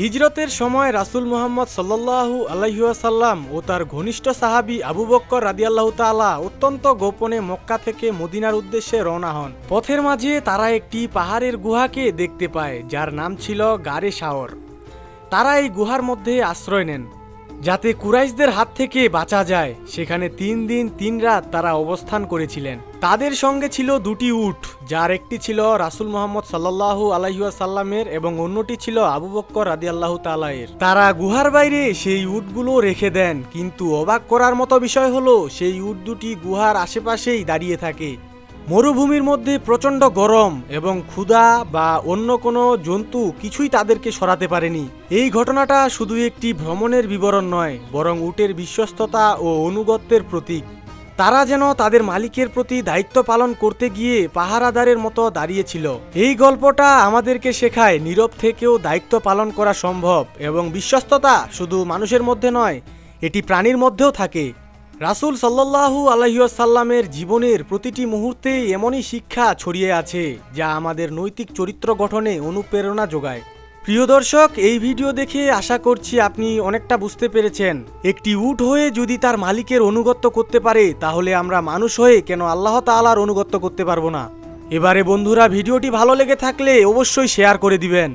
হিজরতের সময় রাসুল মোহাম্মদ সাল্লাল্লাহু আলহিউসাল্লাম ও তার ঘনিষ্ঠ সাহাবি আবু বক্কর রাদিয়াল্লাহু তালা অত্যন্ত গোপনে মক্কা থেকে মদিনার উদ্দেশ্যে রওনা হন। পথের মাঝে তারা একটি পাহাড়ের গুহাকে দেখতে পায়, যার নাম ছিল গারে শাওর। তারা এই গুহার মধ্যে আশ্রয় নেন। যাতে কুরাইশদের হাত থেকে বাঁচা যায়। সেখানে তিন দিন, তিন রাত তারা অবস্থান করেছিলেন। তাদের সঙ্গে ছিল দুটি উট, যার একটি ছিল রাসূল মোহাম্মদ সাল্লাল্লাহু আলাইসাল্লামের এবং অন্যটি ছিল আবু বক্কর রাদি আল্লাহ তালায়ের তারা গুহার বাইরে সেই উটগুলো রেখে দেন, কিন্তু অবাক করার মতো বিষয় হলো, সেই উট দুটি গুহার আশেপাশেই দাঁড়িয়ে থাকে। মরুভূমির মধ্যে প্রচণ্ড গরম এবং ক্ষুধা বা অন্য কোনো জন্তু কিছুই তাদেরকে সরাতে পারেনি। এই ঘটনাটা শুধু একটি ভ্রমণের বিবরণ নয়, বরং উটের বিশ্বস্ততা ও অনুগত্যের প্রতীক। তারা যেন তাদের মালিকের প্রতি দায়িত্ব পালন করতে গিয়ে পাহারাদারের মতো দাঁড়িয়েছিল। এই গল্পটা আমাদেরকে শেখায় নীরব থেকেও দায়িত্ব পালন করা সম্ভব এবং বিশ্বস্ততা শুধু মানুষের মধ্যে নয়, এটি প্রাণীর মধ্যেও থাকে। রাসূল সাল্লাল্লাহু আলহিউসাল্লামের জীবনের প্রতিটি মুহূর্তে এমনই শিক্ষা ছড়িয়ে আছে, যা আমাদের নৈতিক চরিত্র গঠনে অনুপ্রেরণা যোগায়। প্রিয় দর্শক, এই ভিডিও দেখে আশা করছি আপনি অনেকটা বুঝতে পেরেছেন। একটি উট হয়ে যদি তার মালিকের অনুগত্য করতে পারে, তাহলে আমরা মানুষ হয়ে কেন আল্লাহ তাআলার অনুগত্য করতে পারব না? এবারে বন্ধুরা, ভিডিওটি ভালো লেগে থাকলে অবশ্যই শেয়ার করে দিবেন।